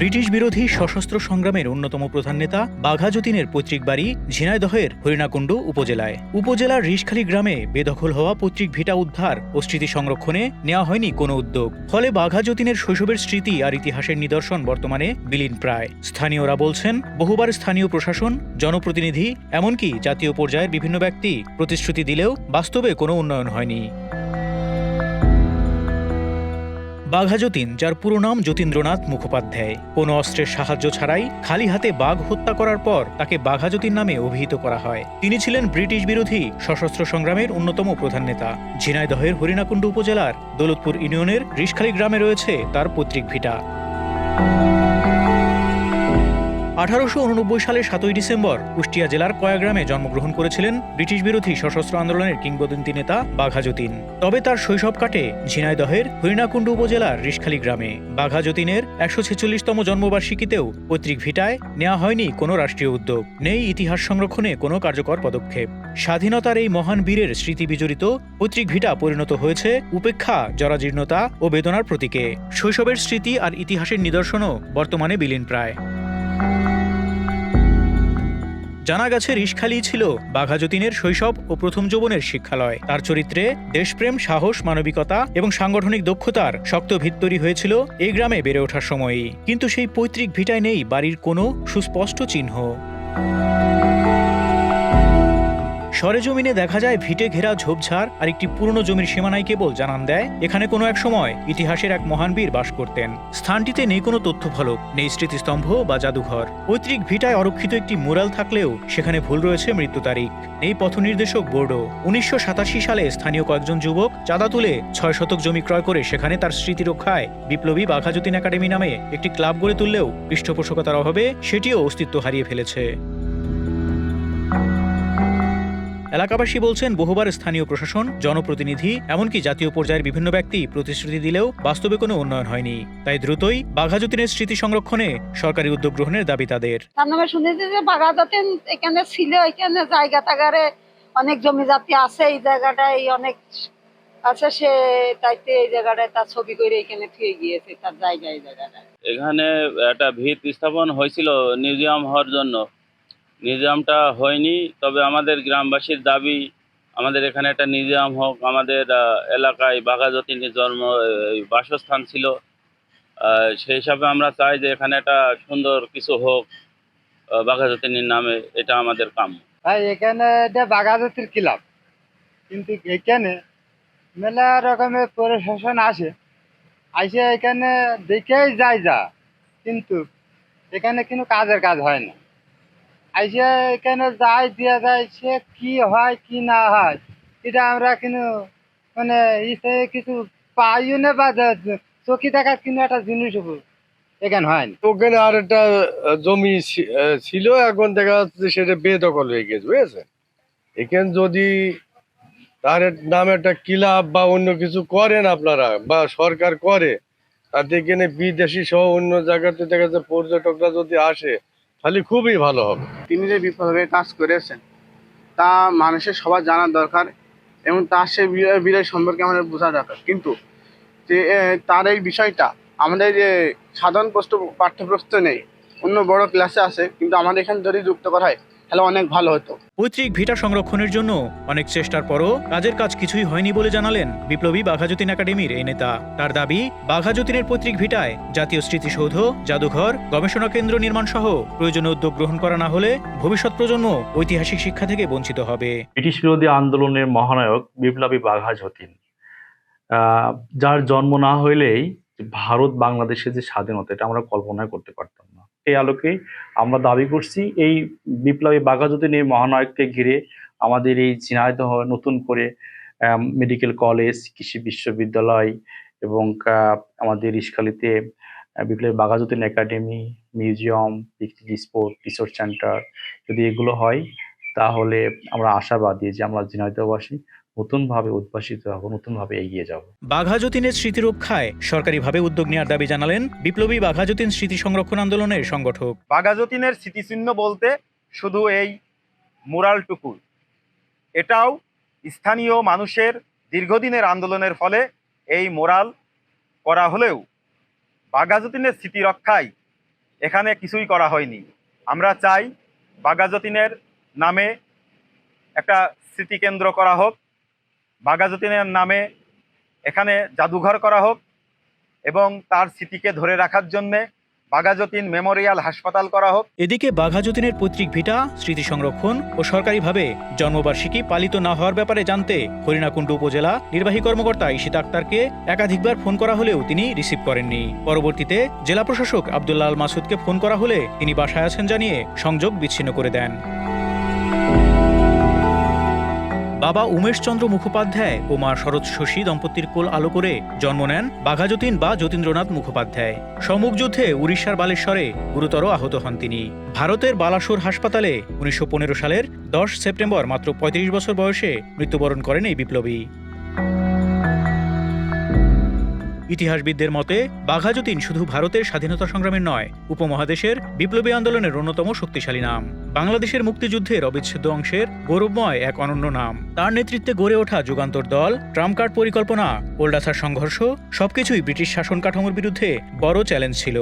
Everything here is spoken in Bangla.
ব্রিটিশ বিরোধী সশস্ত্র সংগ্রামের অন্যতম প্রধান নেতা বাঘা যতীনের পৈতৃক বাড়ি ঝিনাইদহের হরিণাকুণ্ডু উপজেলায়। উপজেলার রিশখালী গ্রামে বেদখল হওয়া পৈতৃক ভিটা উদ্ধার ও স্মৃতি সংরক্ষণে নেওয়া হয়নি কোনো উদ্যোগ। ফলে বাঘা যতীনের শৈশবের স্মৃতি আর ইতিহাসের নিদর্শন বর্তমানে বিলীন প্রায়। স্থানীয়রা বলছেন, বহুবার স্থানীয় প্রশাসন, জনপ্রতিনিধি, এমনকি জাতীয় পর্যায়ের বিভিন্ন ব্যক্তি প্রতিশ্রুতি দিলেও বাস্তবে কোনো উন্নয়ন হয়নি। বাঘা যতীন, যার পুরো নাম যতীন্দ্রনাথ মুখোপাধ্যায়। কোনো অস্ত্রের সাহায্য ছাড়াই খালি হাতে বাঘ হত্যা করার পর তাকে বাঘা যতীন নামে অভিহিত করা হয়। তিনি ছিলেন ব্রিটিশ বিরোধী সশস্ত্র সংগ্রামের অন্যতম প্রধান নেতা। ঝিনাইদহের হরিণাকুণ্ড উপজেলার দৌলতপুর ইউনিয়নের রিসখালী গ্রামে রয়েছে তার পৈতৃক ভিটা। আঠারোশো উননব্বই সালের সাতই ডিসেম্বর কুষ্টিয়া জেলার কয়াগ্রামে জন্মগ্রহণ করেছিলেন ব্রিটিশ বিরোধী সশস্ত্র আন্দোলনের কিংবদন্তি নেতা বাঘা যতীন। তবে তার শৈশব কাটে ঝিনাইদহের হরিণাকুণ্ড উপজেলার রিশখালী গ্রামে। বাঘা যতীনের একশো ছেচল্লিশতম জন্মবার্ষিকীতেও পৈতৃক ভিটায় নেওয়া হয়নি কোনো রাষ্ট্রীয় উদ্যোগ, নেই ইতিহাস সংরক্ষণে কোনো কার্যকর পদক্ষেপ। স্বাধীনতার এই মহান বীরের স্মৃতি বিজড়িত পৈতৃক ভিটা পরিণত হয়েছে উপেক্ষা, জরাজীর্ণতা ও বেদনার প্রতীকে। শৈশবের স্মৃতি আর ইতিহাসের নিদর্শনও বর্তমানে বিলীন প্রায়। জানা গেছে রিসখালি ছিল বাঘা যতীনের শৈশব ও প্রথম যৌবনের শিক্ষালয়। তার চরিত্রে দেশপ্রেম, সাহস, মানবিকতা এবং সাংগঠনিক দক্ষতার শক্ত ভিত তৈরি হয়েছিল এই গ্রামে বেড়ে ওঠার সময়ই। কিন্তু সেই পৈতৃক ভিটায় নেই বাড়ির কোনো সুস্পষ্ট চিহ্ন। সরেজমিনে দেখা যায় ভিটে ঘেরা ঝোপঝাড় আর একটি পুরনো জমির সীমানায় কেবল জানান দেয়, এখানে কোনো এক সময় ইতিহাসের এক মহান বীর বাস করতেন। স্থানটিতে নেই কোনো তথ্য ফলক নেই স্মৃতিস্তম্ভ বা জাদুঘর। পৈতৃক ভিটায় অরক্ষিত একটি মুরাল থাকলেও সেখানে ভুল রয়েছে মৃত্যু তারিখ। এই পথ নির্দেশক বোর্ডও। উনিশশো সাতাশি সালে স্থানীয় কয়েকজন যুবক চাঁদা তুলে ছয় শতক জমি ক্রয় করে সেখানে তার স্মৃতি রক্ষায় বিপ্লবী বাঘাযতীন একাডেমি নামে একটি ক্লাব গড়ে তুললেও পৃষ্ঠপোষকতার অভাবে সেটিও অস্তিত্ব হারিয়ে ফেলেছে। এলাকাবাসী বলছেন বহুবার স্থানীয় প্রশাসন জনপ্রতিনিধি এমনকি জাতীয় পর্যায়ের বিভিন্ন ব্যক্তি প্রতিশ্রুতি দিলেও বাস্তবে কোনো উন্নয়ন হয়নি। তাই দ্রুতই বাঘাযতীনের স্মৃতি সংরক্ষণে সরকারি উদ্যোগ গ্রহণের দাবি তাদের। তার নামে শুনেছি যে এখানে ছিল এখানে জায়গা টাগারে অনেক জমি জাতি আছে এই জায়গাটায় অনেক আছে সে তাইতে এই জায়গাটায় তার ছবি করে এখানে থুয়ে গিয়েছে তার জায়গা এই জায়গাটায়। এখানে একটা ভিত স্থাপন হয়েছিল মিউজিয়াম হওয়ার জন্য। মিউজিয়ামটা হয়নি, তবে আমাদের গ্রামবাসীর দাবি, আমাদের এখানে একটা নিজাম হোক, আমাদের এলাকায় বাঘাযতীনের জন্ম বাসস্থান ছিল সেই হিসাবে আমরা চাই যে এখানে একটা সুন্দর কিছু হোক বাঘাযতীনের নামে, এটা আমাদের কাম ভাই, এখানে এটা বাগাজতির ক্লাব কিন্তু এখানে মেলা রকমের প্রশাসন আসে আসে এখানে দেখেই যায় যা, কিন্তু এখানে কোনো কাজের কাজ হয় না। আইসে এখানে যায় দিয়ে যায়, সে কি হয়, কি না হয়, এটা আমরা কিন্তু মানে ইসে কিছু পাইও না বা চোখে দেখার কিন্তু একটা জিনিস এখানে হয়নি ওখানে আর একটা জমি ছিল, এখন দেখা যাচ্ছে সেটা বেদখল হয়ে গেছে, বুঝেছেন? এখানে যদি তার নামে একটা ক্লাব বা অন্য কিছু করেন আপনারা, বা সরকার করে, তাতে এখানে বিদেশি সহ অন্য জায়গাতে দেখা যাচ্ছে পর্যটকরা যদি আসে তাহলে খুবই ভালো হবে। তিনি যে বিপ্লবের কাজ করেছেন, তা মানুষের সবার জানার দরকার এবং তার সে বীর- বীরের সম্পর্কে আমাদের বোঝা দরকার। কিন্তু যে তার এই বিষয়টা আমাদের যে সাধারণ প্রশ্ন পাঠ্যপ্রস্ত নেই, অন্য বড় ক্লাসে আছে, কিন্তু আমাদের এখানে যদি যুক্ত করা হয় তাহলে অনেক ভালো হতো। পৈতৃক ভিটা সংরক্ষণের জন্য অনেক চেষ্টার পরও কাজের কাজ কিছুই হয়নি বলে জানালেন বিপ্লবী বাঘাযতীন একাডেমির এই নেতা। তার দাবি বাঘাযতীনের পৈতৃক ভিটায় জাতীয় স্মৃতিসৌধ জাদুঘর গবেষণা কেন্দ্র নির্মাণ সহ প্রয়োজনীয় উদ্যোগ গ্রহণ করা না হলে ভবিষ্যৎ প্রজন্ম ঐতিহাসিক শিক্ষা থেকে বঞ্চিত হবে। ব্রিটিশ বিরোধী আন্দোলনের মহানায়ক বিপ্লবী বাঘা যতীন আহ, যার জন্ম না হইলেই ভারত বাংলাদেশের যে স্বাধীনতা এটা আমরা কল্পনা করতে পারতাম না। এই আলোকে আমরা দাবি করছি। এই বিপ্লবী বাঘা যতীন এই মহানায়ককে ঘিরে আমাদের এই ঝিনাইদহ নতুন করে মেডিকেল কলেজ কৃষি বিশ্ববিদ্যালয় এবং আমাদের ইস্কালিতে বিপ্লবী Bagha Jatin academy museum picnic sport research centre যদি এগুলো হয়, তাহলে আমরা আশাবাদী যে আমরা ঝিনাইদহবাসী নতুনভাবে উদ্ভাসিত হব নতুনভাবে এগিয়ে যাব। বাঘাযতীনের স্মৃতি রক্ষায় সরকারিভাবে উদ্যোগ নেওয়ার দাবি জানালেন বিপ্লবী বাঘাযতীন স্মৃতি সংরক্ষণ আন্দোলনের সংগঠক। বাঘাযতীনের স্মৃতিচিহ্ন বলতে শুধু এই মুরালটুকু। এটাও স্থানীয় মানুষের দীর্ঘদিনের আন্দোলনের ফলে এই মোরাল করা হলেও বাঘাযতীনের স্মৃতি রক্ষায় এখানে কিছুই করা হয়নি। আমরা চাই বাঘাযতীনের নামে একটা স্মৃতিকেন্দ্র করা হোক বাঘাযতীনের নামে এখানে জাদুঘর করা হোক এবং তার স্মৃতিকে ধরে রাখার জন্যে বাঘাযতীন মেমোরিয়াল হাসপাতাল করা হোক। এদিকে বাঘাযতীনের পৈতৃক ভিটা, স্মৃতি সংরক্ষণ ও সরকারিভাবে জন্মবার্ষিকী পালিত না হওয়ার ব্যাপারে জানতে হরিণাকুণ্ডু উপজেলা নির্বাহী কর্মকর্তা ইশিত আক্তারকে একাধিকবার ফোন করা হলেও তিনি রিসিভ করেননি। পরবর্তীতে জেলা প্রশাসক আবদুল্লাহ মাসুদকে ফোন করা হলে তিনি বাসায় আছেন জানিয়ে সংযোগ বিচ্ছিন্ন করে দেন। বাবা উমেশচন্দ্র মুখোপাধ্যায় ও মা শরৎ শশী দম্পতির কোল আলো করে জন্ম নেন বাঘাযতীন বা যতীন্দ্রনাথ মুখোপাধ্যায়। সম্মুখ যুদ্ধে উড়িষ্যার বালেশ্বরে গুরুতর আহত হন তিনি। ভারতের বালাসোর হাসপাতালে উনিশশো পনেরো সালের দশ সেপ্টেম্বর মাত্র ৩৫ বছর বয়সে মৃত্যুবরণ করেন এই বিপ্লবী। ইতিহাসবিদদের মতে বাঘাযতীন শুধু ভারতের স্বাধীনতা সংগ্রামের নয়, উপমহাদেশের বিপ্লবী আন্দোলনের অন্যতম শক্তিশালী নাম। বাংলাদেশের মুক্তিযুদ্ধের অবিচ্ছেদ্য অংশের গৌরবময় এক অনন্য নাম। তার নেতৃত্বে গড়ে ওঠা যুগান্তর দল ট্রাম্প কার্ড পরিকল্পনা ওল্ডাসার সংঘর্ষ, সবকিছুই ব্রিটিশ শাসন কাঠামোর বিরুদ্ধে বড় চ্যালেঞ্জ ছিল।